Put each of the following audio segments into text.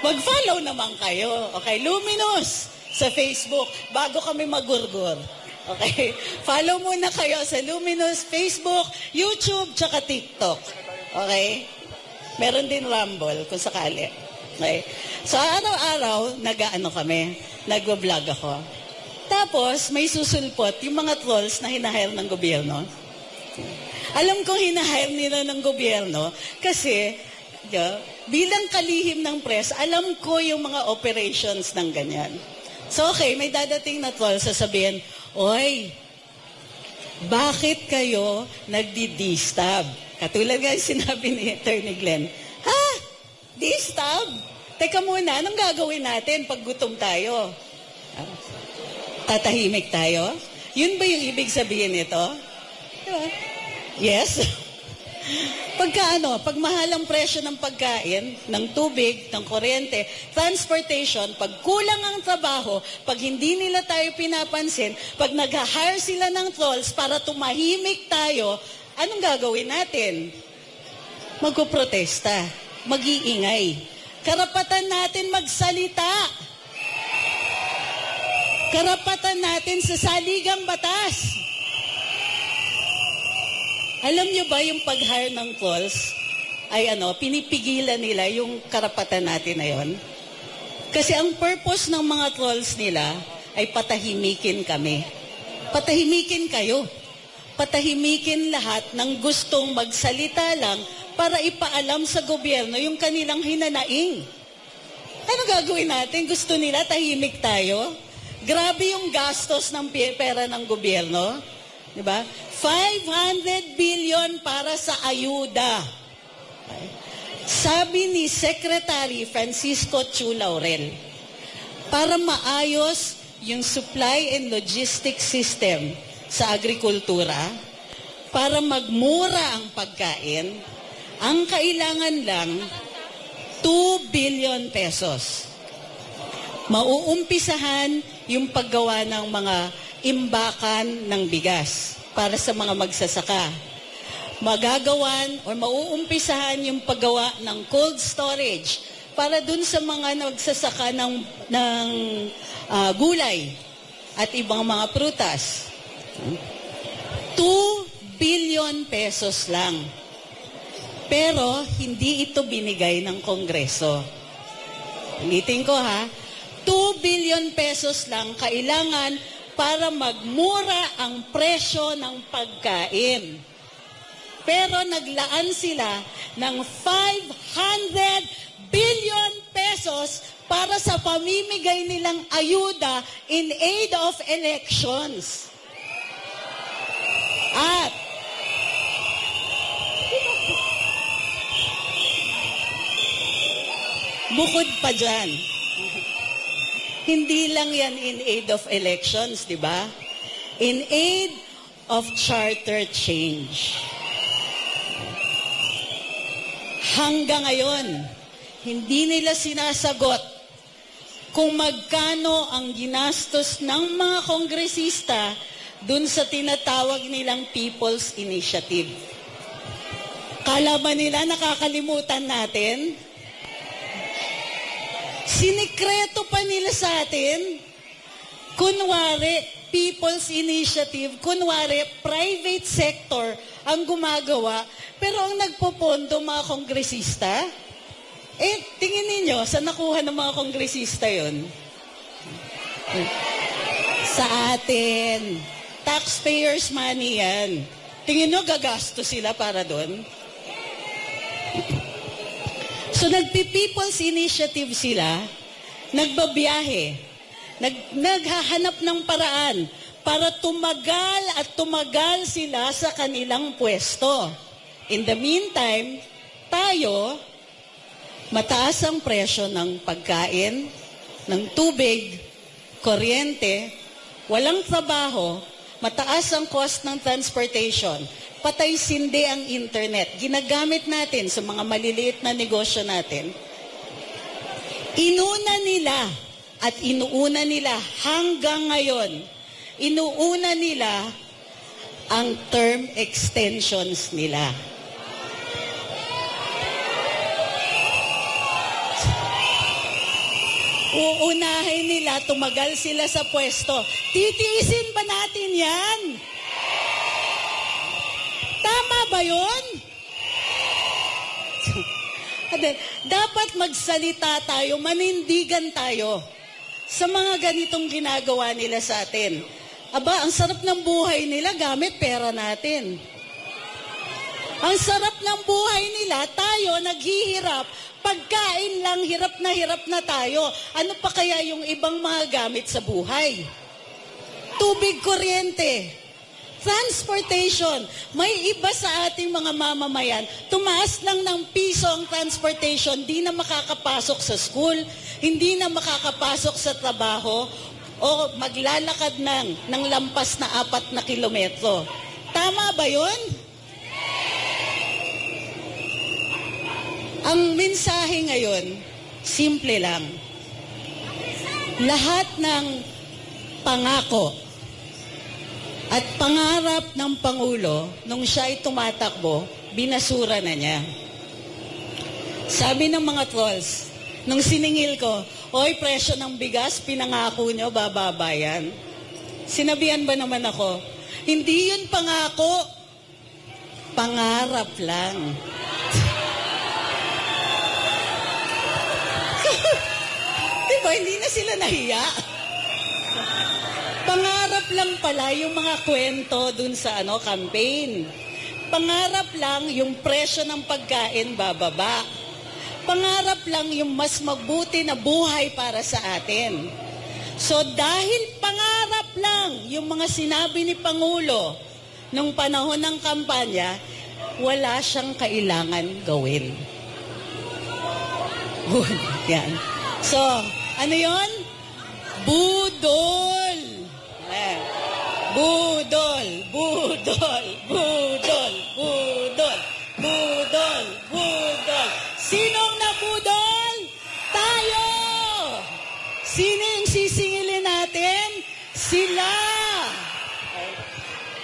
Mag-follow naman kayo. Okay, Luminous sa Facebook bago kami magurgur. Okay? Follow muna kayo sa Luminous Facebook, YouTube, tsaka TikTok. Okay? Meron din Rumble kung sakali. Okay? So araw-araw, nag-ano kami, nag-vlog ako. Tapos, may susulpot yung mga trolls na hinahire ng gobyerno. Alam kong hinahire nila ng gobyerno kasi yeah, bilang kalihim ng press, alam ko yung mga operations ng ganyan. So okay, may dadating na troll, sasabihin, Oy, bakit kayo nagdi-distab? Katulad nga sinabi ni Attorney Glenn, Ha? Distab? Teka muna, anong gagawin natin pag gutom tayo? Ah, Tatahimik tayo? Yun ba yung ibig sabihin nito? Diba? Yes? Pagka ano, pag mahal ang presyo ng pagkain, ng tubig, ng kuryente, transportation, pag kulang ang trabaho, pag hindi nila tayo pinapansin, pag nag-hire sila ng trolls para tumahimik tayo, anong gagawin natin? Magkuprotesta, mag-iingay. Karapatan natin magsalita. Karapatan natin sa saligang batas. Alam niyo ba yung pag-hire ng trolls ay ano, pinipigilan nila yung karapatan natin na yon? Kasi ang purpose ng mga trolls nila ay patahimikin kami. Patahimikin kayo. Patahimikin lahat ng gustong magsalita lang para ipaalam sa gobyerno yung kanilang hinanaing. Ano gagawin natin? Gusto nila tahimik tayo? Grabe yung gastos ng pera ng gobyerno. Di ba? 500 billion para sa ayuda. Sabi ni Secretary Francisco Chu Laurel, para maayos yung supply and logistics system sa agrikultura, para magmura ang pagkain, ang kailangan lang 2 billion pesos. Mauumpisahan yung paggawa ng mga imbakan ng bigas para sa mga magsasaka. Magagawan o mauumpisahan yung paggawa ng cold storage para dun sa mga nagsasaka ng, ng ah, gulay at ibang mga prutas. 2 billion pesos lang. Pero hindi ito binigay ng Kongreso. Ulitin ko ha, 2 billion pesos lang kailangan para magmura ang presyo ng pagkain. Pero naglaan sila ng 500 billion pesos para sa pamimigay nilang ayuda in aid of elections. At bukod pa dyan, hindi lang yan in aid of elections, di ba? In aid of charter change. Hanggang ngayon, hindi nila sinasagot kung magkano ang ginastos ng mga kongresista dun sa tinatawag nilang People's Initiative. Kala ba nila nakakalimutan natin? Sinikreto pa nila sa atin. Kunwari, People's Initiative, kunwari, private sector ang gumagawa, pero ang nagpopondo mga kongresista, eh, tingin ninyo, sa nakuha ng mga kongresista yon? Sa atin. Taxpayers money yan. Tingin nyo, gagasto sila para doon? So nagpi-people's initiative sila, nagbabiyahe, nag, naghahanap ng paraan para tumagal at tumagal sila sa kanilang pwesto. In the meantime, tayo, mataas ang presyo ng pagkain, ng tubig, kuryente, walang trabaho, mataas ang cost ng transportation, patay sindi ang internet, ginagamit natin sa mga maliliit na negosyo natin, inuna nila at inuuna nila hanggang ngayon, inuuna nila ang term extensions nila. Uunahin nila, tumagal sila sa pwesto. Titiisin ba natin yan? Tama ba yun? Dapat magsalita tayo, manindigan tayo sa mga ganitong ginagawa nila sa atin. Aba, ang sarap ng buhay nila gamit pera natin. Ang sarap ng buhay nila, tayo naghihirap. Pagkain lang, hirap na hirap na tayo. Ano pa kaya yung ibang mga gamit sa buhay? Tubig, kuryente, transportation. May iba sa ating mga mamamayan, tumaas lang ng piso ang transportation, di na makakapasok sa school, hindi na makakapasok sa trabaho, o maglalakad ng, ng lampas na apat na kilometro. Tama ba yun? Ang mensahe ngayon, simple lang. Lahat ng pangako at pangarap ng Pangulo nung siya ay tumatakbo, binasura na niya. Sabi ng mga trolls, nung siningil ko, Oy, presyo ng bigas, pinangako nyo, bababa yan. Sinabihan ba naman ako, hindi yun pangako, pangarap lang. Diba, hindi na sila nahiya. Pangarap lang pala yung mga kwento dun sa ano campaign. Pangarap lang yung presyo ng pagkain bababa. Pangarap lang yung mas mabuti na buhay para sa atin. So dahil pangarap lang yung mga sinabi ni Pangulo nung panahon ng kampanya, wala siyang kailangan gawin. Yan. So, ano yon? Budol. Eh, Budol, budol, budol, budol, budol, budol. Sinong nabudol? Tayo! Sino yung sisingilin natin? Sila!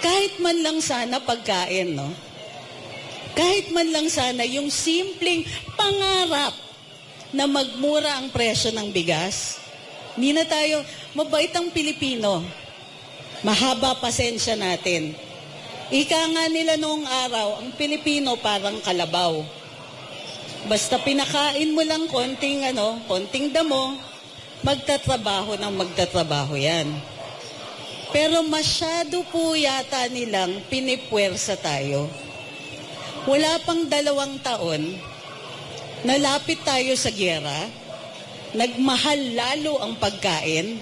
Kahit man lang sana pagkain, no? Kahit man lang sana yung simpleng pangarap na magmura ang presyo ng bigas. Hindi na tayo, mabait ang Pilipino. Mahaba pasensya natin. Ika nga nila noong araw, ang Pilipino parang kalabaw. Basta pinakain mo lang konting ano, konting damo, magtatrabaho ng magtatrabaho yan. Pero masyado po yata nilang pinipwersa tayo. Wala pang dalawang taon, nalapit tayo sa gyera, nagmahal lalo ang pagkain,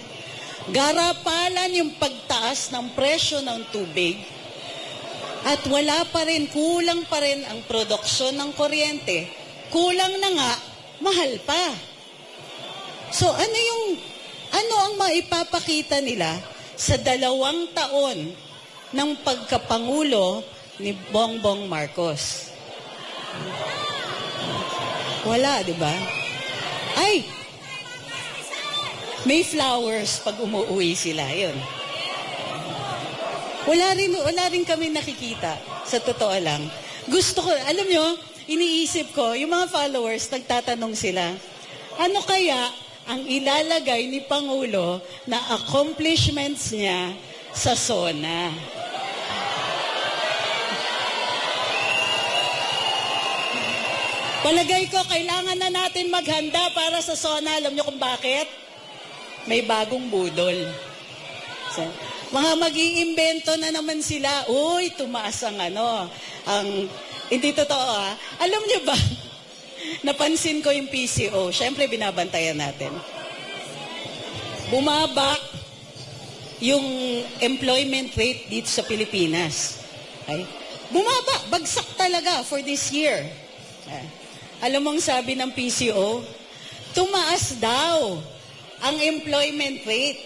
garapalan yung pagtaas ng presyo ng tubig, at wala pa rin, kulang pa rin ang produksyon ng kuryente, kulang na nga, mahal pa. So ano yung, ano ang maipapakita nila sa dalawang taon ng pagkapangulo ni Bongbong Marcos? Wala, di ba? Ay! May flowers pag umuwi sila. Yun. Wala rin, wala rin kami nakikita. Sa totoo lang. Gusto ko, alam nyo, iniisip ko, yung mga followers, nagtatanong sila, ano kaya ang ilalagay ni Pangulo na accomplishments niya sa SONA? Palagay ko, kailangan na natin maghanda para sa SONA. Alam niyo kung bakit? May bagong budol. So, mga mag na naman sila. Uy, tumaas ang ano. Ang, hindi totoo ah. Alam niyo ba, napansin ko yung PCO. Siyempre, binabantayan natin. Bumaba yung employment rate dito sa Pilipinas. Ay, bumaba, bagsak talaga for this year. Ah. Alam mong sabi ng PCO, tumaas daw ang employment rate.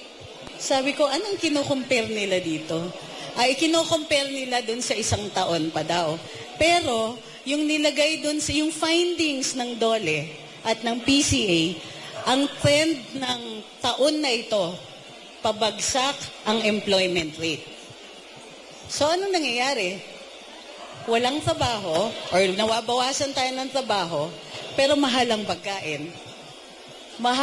Sabi ko, anong kinocompare nila dito? Ay, kinocompare nila dun sa isang taon pa daw. Pero, yung nilagay dun sa, yung findings ng DOLE at ng PCA, ang trend ng taon na ito, pabagsak ang employment rate. So, ano nangyayari? Walang trabaho or nawabawasan tayo ng trabaho, pero mahal ang pagkain. Mahal